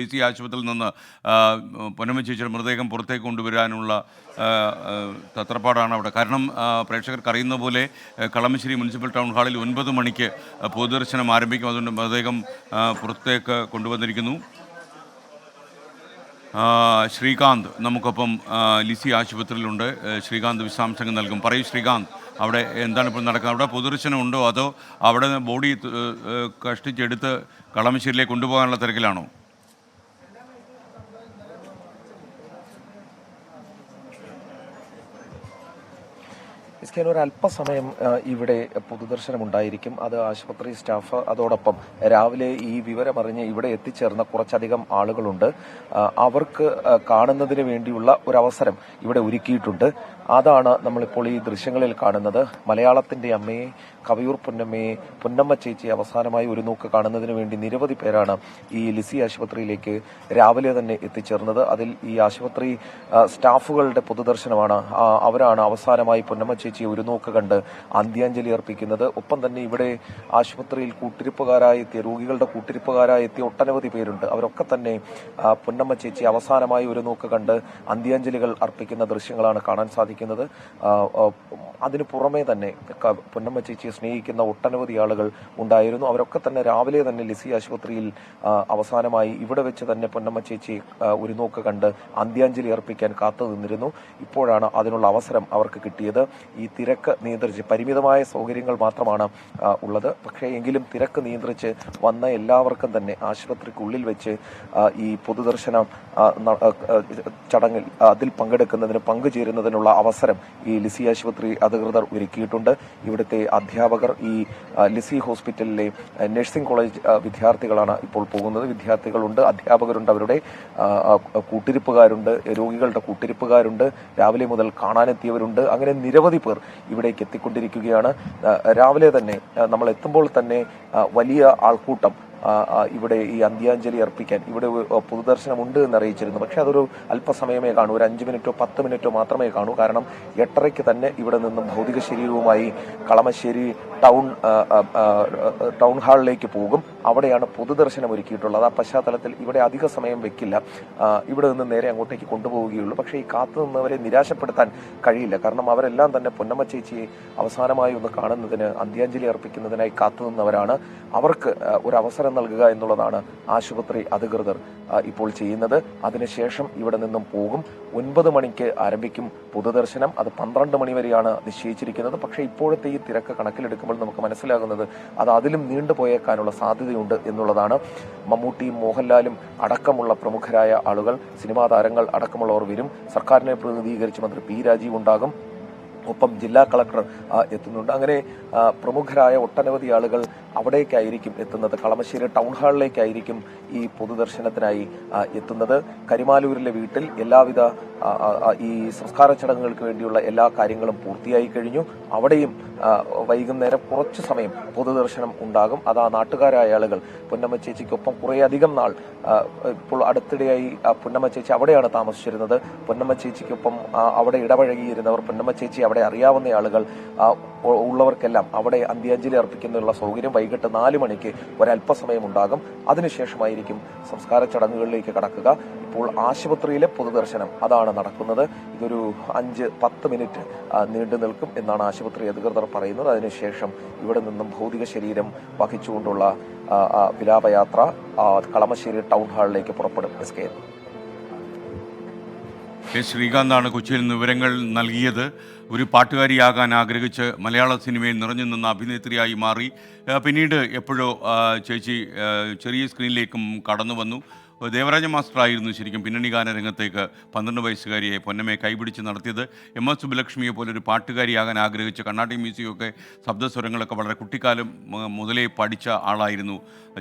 ലിസി ആശുപത്രിയിൽ നിന്ന് പൊന്നമ്മ മൃതദേഹം പുറത്തേക്ക് കൊണ്ടുവരാനുള്ള തത്രപ്പാടാണ് അവിടെ. കാരണം പ്രേക്ഷകർ പ്രേക്ഷകർക്ക് അറിയുന്ന പോലെ കളമശ്ശേരി മുനിസിപ്പൽ ടൗൺ ഹാളിൽ ഒൻപത് മണിക്ക് പൊതുദർശനം ആരംഭിക്കും. അതുകൊണ്ട് മൃതദേഹം പുറത്തേക്ക് കൊണ്ടുവന്നിരിക്കുന്നു. ശ്രീകാന്ത് നമുക്കൊപ്പം ലിസി ആശുപത്രിയിലുണ്ട്. ശ്രീകാന്ത് വിശദാംശങ്ങൾ നൽകും. പറയൂ ശ്രീകാന്ത് അവിടെ എന്താണ് ഇപ്പോൾ നടക്കുന്നത്? അവിടെ പൊതുദർശനം ഉണ്ടോ? അതോ അവിടെ ബോഡി കഷ്ടിച്ചെടുത്ത് കളമശ്ശേരിയിലേക്ക് കൊണ്ടുപോകാനുള്ള തിരക്കിലാണോ? ഇസ്കേൻ ഒരു അല്പസമയം ഇവിടെ പൊതുദർശനം ഉണ്ടായിരിക്കും അത് ആശുപത്രി സ്റ്റാഫ് അതോടൊപ്പം രാവിലെ ഈ വിവരമറിഞ്ഞ് ഇവിടെ എത്തിച്ചേർന്ന കുറച്ചധികം ആളുകളുണ്ട്. അവർക്ക് കാണുന്നതിന് വേണ്ടിയുള്ള ഒരു അവസരം ഇവിടെ ഒരുക്കിയിട്ടുണ്ട്. അതാണ് നമ്മളിപ്പോൾ ഈ ദൃശ്യങ്ങളിൽ കാണുന്നത്. മലയാളത്തിന്റെ അമ്മയെ കവിയൂർ പൊന്നമ്മയെ പൊന്നമ്മ ചേച്ചി അവസാനമായി ഒരു നോക്ക് കാണുന്നതിന് വേണ്ടി നിരവധി പേരാണ് ഈ ലിസി ആശുപത്രിയിലേക്ക് രാവിലെ തന്നെ എത്തിച്ചേർന്നത്. അതിൽ ഈ ആശുപത്രി സ്റ്റാഫുകളുടെ പൊതുദർശനമാണ്. അവരാണ് അവസാനമായി പൊന്നമ്മ ചേച്ചിയെ ഒരു നോക്ക് കണ്ട് അന്ത്യാഞ്ജലി അർപ്പിക്കുന്നത്. ഒപ്പം തന്നെ ഇവിടെ ആശുപത്രിയിൽ കൂട്ടിരിപ്പുകാരായി എത്തിയ രോഗികളുടെ കൂട്ടിരിപ്പുകാരായി എത്തിയ ഒട്ടനവധി പേരുണ്ട്. അവരൊക്കെ തന്നെ പൊന്നമ്മ ചേച്ചി അവസാനമായി ഒരു നോക്ക് കണ്ട് അന്ത്യാഞ്ജലികൾ അർപ്പിക്കുന്ന ദൃശ്യങ്ങളാണ് കാണാൻ സാധിക്കുന്നത്. അതിനു പുറമേ തന്നെ പൊന്നമ്മ ചേച്ചിയെ സ്നേഹിക്കുന്ന ഒട്ടനവധി ആളുകൾ ഉണ്ടായിരുന്നു. അവരൊക്കെ തന്നെ രാവിലെ തന്നെ ലിസി ആശുപത്രിയിൽ അവസാനമായി ഇവിടെ വെച്ച് തന്നെ പൊന്നമ്മ ചേച്ചി ഒരു നോക്ക് കണ്ട് അന്ത്യാഞ്ജലി അർപ്പിക്കാൻ കാത്തു നിന്നിരുന്നു. ഇപ്പോഴാണ് അതിനുള്ള അവസരം അവർക്ക് കിട്ടിയത്. ഈ തിരക്ക് നിയന്ത്രിച്ച് പരിമിതമായ സൗകര്യങ്ങൾ മാത്രമാണ് ഉള്ളത്. പക്ഷേ എങ്കിലും തിരക്ക് നിയന്ത്രിച്ച് വന്ന എല്ലാവർക്കും തന്നെ ആശുപത്രിക്കുള്ളിൽ വെച്ച് ഈ പൊതുദർശനം ചടങ്ങിൽ അതിൽ പങ്കെടുക്കുന്നതിന് പങ്കുചേരുന്നതിനുള്ള അവസരം ഈ ലിസി ആശുപത്രി അധികൃതർ ഒരുക്കിയിട്ടുണ്ട്. ഇവിടുത്തെ അധ്യാപകർ ഈ ലിസി ഹോസ്പിറ്റലിലെ നഴ്സിംഗ് കോളേജ് വിദ്യാർത്ഥികളാണ് ഇപ്പോൾ പോകുന്നത്. വിദ്യാർത്ഥികളുണ്ട് അധ്യാപകരുണ്ട് അവരുടെ കൂട്ടിരിപ്പുകാരുണ്ട് രോഗികളുടെ കൂട്ടിരിപ്പുകാരുണ്ട്. രാവിലെ മുതൽ കാണാനെത്തിയവരുണ്ട്. അങ്ങനെ നിരവധി പേർ ഇവിടേക്ക് എത്തിക്കൊണ്ടിരിക്കുകയാണ്. രാവിലെ തന്നെ നമ്മൾ എത്തുമ്പോൾ തന്നെ വലിയ ആൾക്കൂട്ടം ഇവിടെ ഈ അന്ത്യാഞ്ജലി അർപ്പിക്കാൻ ഇവിടെ പൊതുദർശനമുണ്ട് എന്ന് അറിയിച്ചിരുന്നു പക്ഷെ അതൊരു അല്പസമയമേ കാണൂ ഒരു അഞ്ച് മിനിറ്റോ പത്ത് മിനിറ്റോ മാത്രമേ കാണൂ. കാരണം എട്ടരയ്ക്ക് തന്നെ ഇവിടെ നിന്നും ഭൗതിക ശരീരവുമായി കളമശ്ശേരി ടൗൺ ടൗൺ ഹാളിലേക്ക് പോകും. അവിടെയാണ് പൊതുദർശനം ഒരുക്കിയിട്ടുള്ളത്. ആ പശ്ചാത്തലത്തിൽ ഇവിടെ അധിക സമയം വെക്കില്ല. ഇവിടെ നിന്ന് നേരെ അങ്ങോട്ടേക്ക് കൊണ്ടുപോവുകയുള്ളൂ. പക്ഷേ ഈ കാത്തു നിന്നവരെ നിരാശപ്പെടുത്താൻ കഴിയില്ല. കാരണം അവരെല്ലാം തന്നെ പൊന്നമ്മ ചേച്ചിയെ അവസാനമായി ഒന്ന് കാണുന്നതിന് അന്ത്യാഞ്ജലി അർപ്പിക്കുന്നതിനായി കാത്തു നിന്നവരാണ്. അവർക്ക് ഒരു അവസരം നൽകുക എന്നുള്ളതാണ് ആശുപത്രി അധികൃതർ ഇപ്പോൾ ചെയ്യുന്നത്. അതിനുശേഷം ഇവിടെ നിന്നും പോകും. ഒൻപത് മണിക്ക് ആരംഭിക്കും പൊതുദർശനം. അത് പന്ത്രണ്ട് മണി വരെയാണ് നിശ്ചയിച്ചിരിക്കുന്നത്. പക്ഷേ ഇപ്പോഴത്തെ ഈ തിരക്ക് കണക്കിലെടുക്കുമ്പോൾ നമുക്ക് മനസ്സിലാകുന്നത് അത് അതിലും നീണ്ടുപോയേക്കാനുള്ള സാധ്യതയുണ്ട് എന്നുള്ളതാണ്. മമ്മൂട്ടിയും മോഹൻലാലും അടക്കമുള്ള പ്രമുഖരായ ആളുകൾ സിനിമാ താരങ്ങൾ അടക്കമുള്ളവർ വരും. സർക്കാരിനെ പ്രതിനിധീകരിച്ച് മന്ത്രി പി രാജീവ് ഉണ്ടാകും. ഒപ്പം ജില്ലാ കളക്ടർ എത്തുന്നുണ്ട്. അങ്ങനെ പ്രമുഖരായ ഒട്ടനവധി ആളുകൾ അവിടേക്കായിരിക്കും എത്തുന്നത്. കളമശ്ശേരി ടൗൺ ഹാളിലേക്കായിരിക്കും ഈ പൊതുദർശനത്തിനായി എത്തുന്നത്. കരിമാലൂരിലെ വീട്ടിൽ എല്ലാവിധ ഈ സംസ്കാര ചടങ്ങുകൾക്ക് വേണ്ടിയുള്ള എല്ലാ കാര്യങ്ങളും പൂർത്തിയായി കഴിഞ്ഞു. അവിടെയും വൈകുന്നേരം കുറച്ചു സമയം പൊതുദർശനം ഉണ്ടാകും. അത് ആ നാട്ടുകാരായ ആളുകൾ പുന്നമ്മ ചേച്ചിക്കൊപ്പം കുറേയധികം നാൾ ഇപ്പോൾ അടുത്തിടെയായി പുന്നമ്മ ചേച്ചി അവിടെയാണ് താമസിച്ചിരുന്നത്. പുന്നമ്മ ചേച്ചിക്കൊപ്പം അവിടെ ഇടപഴകിയിരുന്നവർ പുന്നമ്മ ചേച്ചി അവിടെ അറിയാവുന്ന ആളുകൾ ഉള്ളവർക്കെല്ലാം അവിടെ അന്ത്യാഞ്ജലി അർപ്പിക്കുന്നതിനുള്ള സൗകര്യം വൈകിട്ട് നാല് മണിക്ക് ഒരല്പസമയം ഉണ്ടാകും. അതിനുശേഷമായിരിക്കും സംസ്കാര ചടങ്ങുകളിലേക്ക് കടക്കുക. ഇപ്പോൾ ആശുപത്രിയിലെ പൊതുദർശനം അതാണ് നടക്കുന്നത്. ഇതൊരു അഞ്ച് പത്ത് മിനിറ്റ് നീണ്ടു നിൽക്കും എന്നാണ് ആശുപത്രി അധികൃതർ പറയുന്നത്. അതിനുശേഷം ഇവിടെ നിന്നും ഭൗതിക ശരീരം വഹിച്ചുകൊണ്ടുള്ള വിലാപയാത്ര കളമശ്ശേരി ടൗൺ ഹാളിലേക്ക് പുറപ്പെടും. എസ് കെ കെ ശ്രീകാന്താണ് കൊച്ചിയിൽ നിന്ന് വിവരങ്ങൾ നൽകിയത്. ഒരു പാട്ടുകാരിയാകാൻ ആഗ്രഹിച്ച് മലയാള സിനിമയിൽ നിറഞ്ഞു നിന്ന അഭിനേത്രിയായി മാറി. പിന്നീട് എപ്പോഴോ ചേച്ചി ചെറിയ സ്ക്രീനിലേക്കും കടന്നു വന്നു. ദേവരാജ മാസ്റ്റർ ആയിരുന്നു ശരിക്കും പിന്നണി ഗാന രംഗത്തേക്ക് പന്ത്രണ്ട് വയസ്സുകാരിയെ പൊന്നമ്മയെ കൈപിടിച്ച് നടത്തിയത്. എം എസ് സുബലക്ഷ്മിയെ പോലെ ഒരു പാട്ടുകാരിയാകാൻ ആഗ്രഹിച്ച് കർണാട്ടിക് മ്യൂസിക്കൊക്കെ ശബ്ദസ്വരങ്ങളൊക്കെ വളരെ കുട്ടിക്കാലം മുതലേ പഠിച്ച ആളായിരുന്നു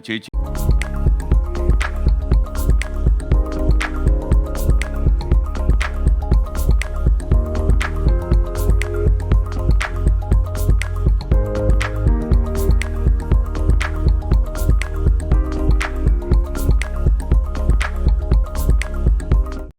ചേച്ചി.